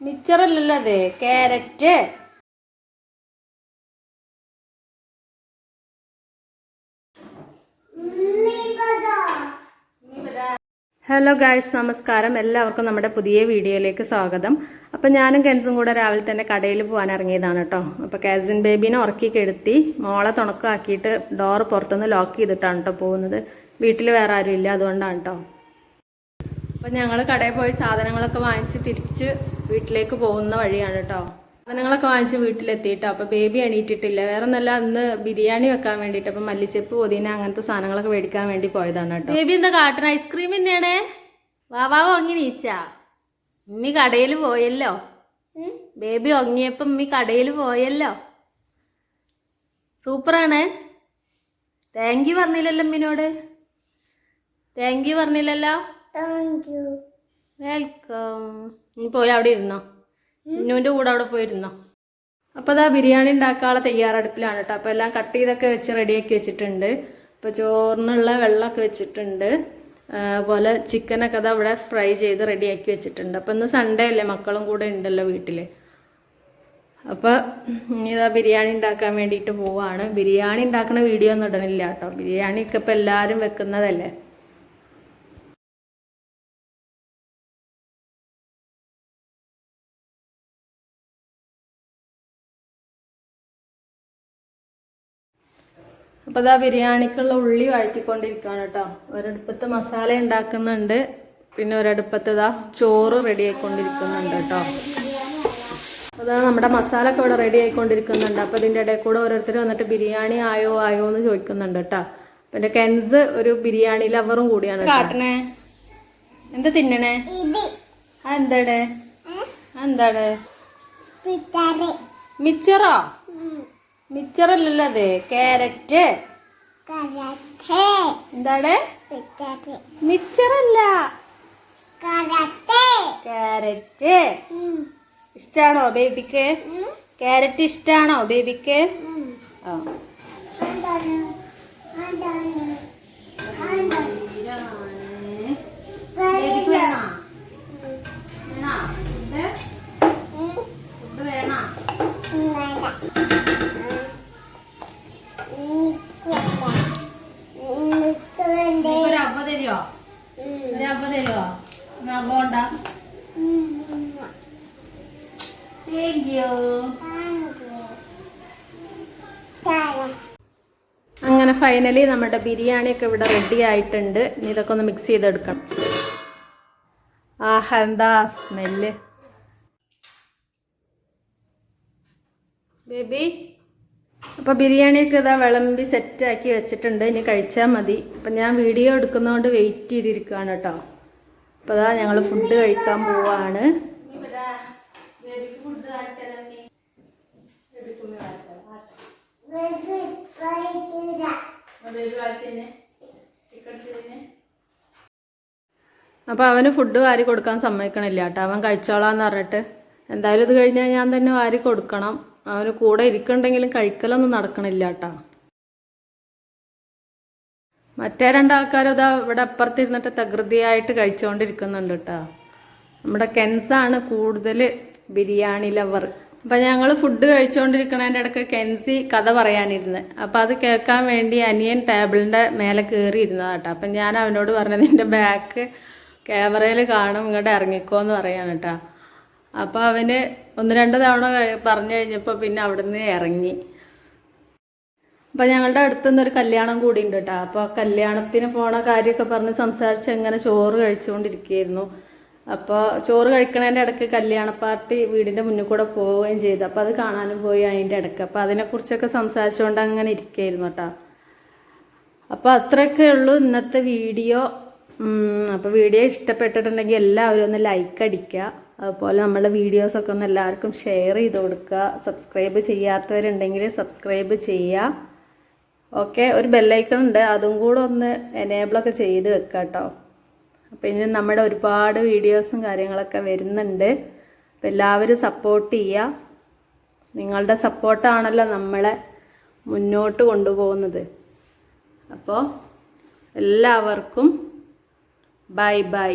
മിച്ചറല്ലല്ലോ അത്. Carrot. Hello guys നമസ്കാരം. എല്ലാവർക്കും നമ്മുടെ പുതിയ വീഡിയോയിലേക്ക് സ്വാഗതം. അപ്പം ഞാനും കെൻസും കൂടെ രാവിലെ തന്നെ കടയിൽ പോകാൻ ഇറങ്ങിയതാണ് കേട്ടോ അപ്പോൾ കാസിൻ ബേബീനെ ഉറക്കി കെടുത്തി മോളെ തുണക്കാക്കിയിട്ട് ഡോർ പുറത്തുനിന്ന് ലോക്ക് ചെയ്തിട്ടാണ് കേട്ടോ പോകുന്നത്. വീട്ടിൽ വേറെ ആരും ഇല്ല അതുകൊണ്ടാണ് കേട്ടോ അപ്പം ഞങ്ങൾ കടയിൽ പോയി സാധനങ്ങളൊക്കെ വാങ്ങിച്ച് തിരിച്ച് വീട്ടിലേക്ക് പോകുന്ന വഴിയാണ് കേട്ടോ സാധനങ്ങളൊക്കെ വാങ്ങിച്ച് വീട്ടിലെത്തിയിട്ടോ അപ്പോൾ ബേബി എണീറ്റിട്ടില്ല. വേറെ ഒന്നല്ല അന്ന് ബിരിയാണി വെക്കാൻ വേണ്ടിയിട്ട് അപ്പം മല്ലിച്ചപ്പ് പൊതിന അങ്ങനത്തെ സാധനങ്ങളൊക്കെ മേടിക്കാൻ വേണ്ടി പോയതാണ് കേട്ടോ ബേബി എന്താ കാട്ടണ? ഐസ്ക്രീം തന്നെയാണ്? വാവാ ഒങ്ങി നീച്ചാ. ഉമ്മി കടയിൽ പോയല്ലോ. ബേബി ഒങ്ങിയപ്പം ഉമ്മി കടയിൽ പോയല്ലോ. സൂപ്പറാണ്. താങ്ക് യു പറഞ്ഞില്ലല്ലോ ഉമ്മിനോട്. താങ്ക് യു പറഞ്ഞില്ലല്ലോ. വെൽക്കം. നീ പോയി അവിടെ ഇരുന്നോ? ഇന്നുവിന്റെ കൂടെ അവിടെ പോയിരുന്നോ അപ്പോൾ അതാ ബിരിയാണി ഉണ്ടാക്കാനുള്ള തയ്യാറെടുപ്പിലാണ് കേട്ടോ. അപ്പോൾ എല്ലാം കട്ട് ചെയ്തൊക്കെ വെച്ച് റെഡിയാക്കി വെച്ചിട്ടുണ്ട്. അപ്പൊ ചോറിനുള്ള വെള്ളമൊക്കെ വെച്ചിട്ടുണ്ട്. അതുപോലെ ചിക്കനൊക്കെ അതാ അവിടെ ഫ്രൈ ചെയ്ത് റെഡിയാക്കി വെച്ചിട്ടുണ്ട്. അപ്പോൾ ഇന്ന് സൺഡേ അല്ലേ? മക്കളും കൂടെ ഉണ്ടല്ലോ വീട്ടിൽ അപ്പോൾ ഇതാ ബിരിയാണി ഉണ്ടാക്കാൻ വേണ്ടിയിട്ട് പോവാണ്. ബിരിയാണി ഉണ്ടാക്കുന്ന വീഡിയോ ഒന്നും ഇടണില്ല കേട്ടോ. ബിരിയാണിയൊക്കെ ഇപ്പോൾ എല്ലാരും വെക്കുന്നതല്ലേ? അപ്പോൾ അതാ ബിരിയാണിക്കുള്ള ഉള്ളി വഴറ്റിക്കൊണ്ടിരിക്കുകയാണ് കേട്ടോ. ഒരടുപ്പത്ത് മസാല ഉണ്ടാക്കുന്നുണ്ട്. പിന്നെ ഒരടുപ്പത്ത് ഇതാ ചോറ് റെഡി ആയിക്കൊണ്ടിരിക്കുന്നുണ്ട് കേട്ടോ. അതാ നമ്മുടെ മസാല ഒക്കെ ഇവിടെ റെഡി ആയിക്കൊണ്ടിരിക്കുന്നുണ്ട് അപ്പോൾ ഇതിന്റെ ഇടയിൽ കൂടെ ഓരോരുത്തർ വന്നിട്ട് ബിരിയാണി ആയോ ആയോ എന്ന് ചോദിക്കുന്നുണ്ട് കേട്ടോ. പിന്നെ കെൻസ് ഒരു ബിരിയാണി ലവറും കൂടിയാണ് കാട്ടണേ. എന്താ തിന്നണേ? എന്താണ് എന്താണ് മിച്ചറോ? മിച്ചറല്ലല്ലോ അത്. ക്യാരറ്റ്. എന്താണ്? മിച്ചറല്ല. ക്യാരറ്റ്. ഇഷ്ടാണോ ബേബിക്ക്? ക്യാരറ്റ് ഇഷ്ടാണോ ബേബിക്ക്? ആ. ബേബിക്ക് വേണോ വേണോ ഫുഡ് ഫുഡ് വേണോ ഒരു താങ്ക് യു അങ്ങനെ ഫൈനലി നമ്മുടെ ബിരിയാണി ഒക്കെ ഇവിടെ റെഡി ആയിട്ടുണ്ട്. ഇനി ഇതൊക്കെ ഒന്ന് മിക്സ് ചെയ്തെടുക്കണം. ആഹ് എന്താ സ്മെല്ല് ബേബി അപ്പോൾ ബിരിയാണിയൊക്കെ ഇതാ വിളമ്പി സെറ്റാക്കി വെച്ചിട്ടുണ്ട്. ഇനി കഴിച്ചാൽ മതി. അപ്പം ഞാൻ വീഡിയോ എടുക്കുന്നതുകൊണ്ട് വെയിറ്റ് ചെയ്തിരിക്കുകയാണ് കേട്ടോ. അപ്പോൾ അതാ ഞങ്ങൾ ഫുഡ് കഴിക്കാൻ പോവാണ്. അപ്പോൾ അവന് ഫുഡ് വാരി കൊടുക്കാൻ സമ്മതിക്കണില്ല കേട്ടോ. അവൻ കഴിച്ചോളാന്ന് പറഞ്ഞിട്ട്. എന്തായാലും ഇത് കഴിഞ്ഞാൽ ഞാൻ തന്നെ വാരി കൊടുക്കണം. അവന് കൂടെ ഇരിക്കണ്ടെങ്കിലും കഴിക്കലൊന്നും നടക്കണില്ല കേട്ടോ മറ്റേ രണ്ടാൾക്കാരും ഇതാ ഇവിടെ അപ്പുറത്തിരുന്നിട്ട് തകൃതിയായിട്ട് കഴിച്ചുകൊണ്ടിരിക്കുന്നുണ്ട് കേട്ടോ നമ്മുടെ കെൻസാണ് കൂടുതൽ ബിരിയാണി ലവർ. അപ്പം ഞങ്ങൾ ഫുഡ് കഴിച്ചുകൊണ്ടിരിക്കണതിന്റെ ഇടയ്ക്ക് കെൻസി കഥ പറയാനിരുന്ന്. അപ്പം അത് കേൾക്കാൻ വേണ്ടി അനിയൻ ടേബിളിന്റെ മേലെ കയറി ഇരുന്നതാ കേട്ടോ അപ്പം ഞാൻ അവനോട് പറഞ്ഞത് എന്റെ ബാക്ക് ക്യാമറയിൽ കാണും ഇങ്ങോട്ട് ഇറങ്ങിക്കോ എന്ന് പറയാണ് കേട്ടോ അപ്പോൾ അവന് ഒന്ന് രണ്ട് തവണ പറഞ്ഞു കഴിഞ്ഞപ്പോൾ പിന്നെ അവിടുന്ന് ഇറങ്ങി. അപ്പം ഞങ്ങളുടെ അടുത്തുനിന്ന് ഒരു കല്യാണം കൂടി ഉണ്ട് കേട്ടോ. അപ്പോൾ കല്യാണത്തിന് പോണ കാര്യമൊക്കെ പറഞ്ഞ് സംസാരിച്ച് അങ്ങനെ ചോറ് കഴിച്ചുകൊണ്ടിരിക്കുകയായിരുന്നു. അപ്പോൾ ചോറ് കഴിക്കണതിന്റെ ഇടയ്ക്ക് കല്യാണ പാർട്ടി വീടിന്റെ മുന്നിൽ കൂടെ പോവുകയും ചെയ്തു. അപ്പോൾ അത് കാണാനും പോയി അതിന്റെ ഇടയ്ക്ക്. അപ്പോൾ അതിനെക്കുറിച്ചൊക്കെ സംസാരിച്ചുകൊണ്ട് അങ്ങനെ ഇരിക്കുകയായിരുന്നു കേട്ടോ. അപ്പോൾ അത്രയൊക്കെ ഉള്ളൂ ഇന്നത്തെ വീഡിയോ. അപ്പോൾ വീഡിയോ ഇഷ്ടപ്പെട്ടിട്ടുണ്ടെങ്കിൽ എല്ലാവരും ഒന്ന് ലൈക്ക് അടിക്കുക. അതുപോലെ നമ്മളെ വീഡിയോസൊക്കെ ഒന്ന് എല്ലാവർക്കും ഷെയർ ചെയ്ത് കൊടുക്കുക. സബ്സ്ക്രൈബ് ചെയ്യാത്തവരുണ്ടെങ്കിൽ സബ്സ്ക്രൈബ് ചെയ്യുക. ഓക്കെ ഒരു ബെല്ലൈക്കൺ ഉണ്ട്. അതും കൂടെ ഒന്ന് എനേബിളൊക്കെ ചെയ്ത് വെക്കുക കേട്ടോ അപ്പോൾ ഇനി നമ്മുടെ ഒരുപാട് വീഡിയോസും കാര്യങ്ങളൊക്കെ വരുന്നുണ്ട്. അപ്പോൾ എല്ലാവരും സപ്പോർട്ട് ചെയ്യുക. നിങ്ങളുടെ സപ്പോർട്ടാണല്ലോ നമ്മളെ മുന്നോട്ട് കൊണ്ടുപോകുന്നത്. അപ്പോൾ എല്ലാവർക്കും ബൈ ബൈ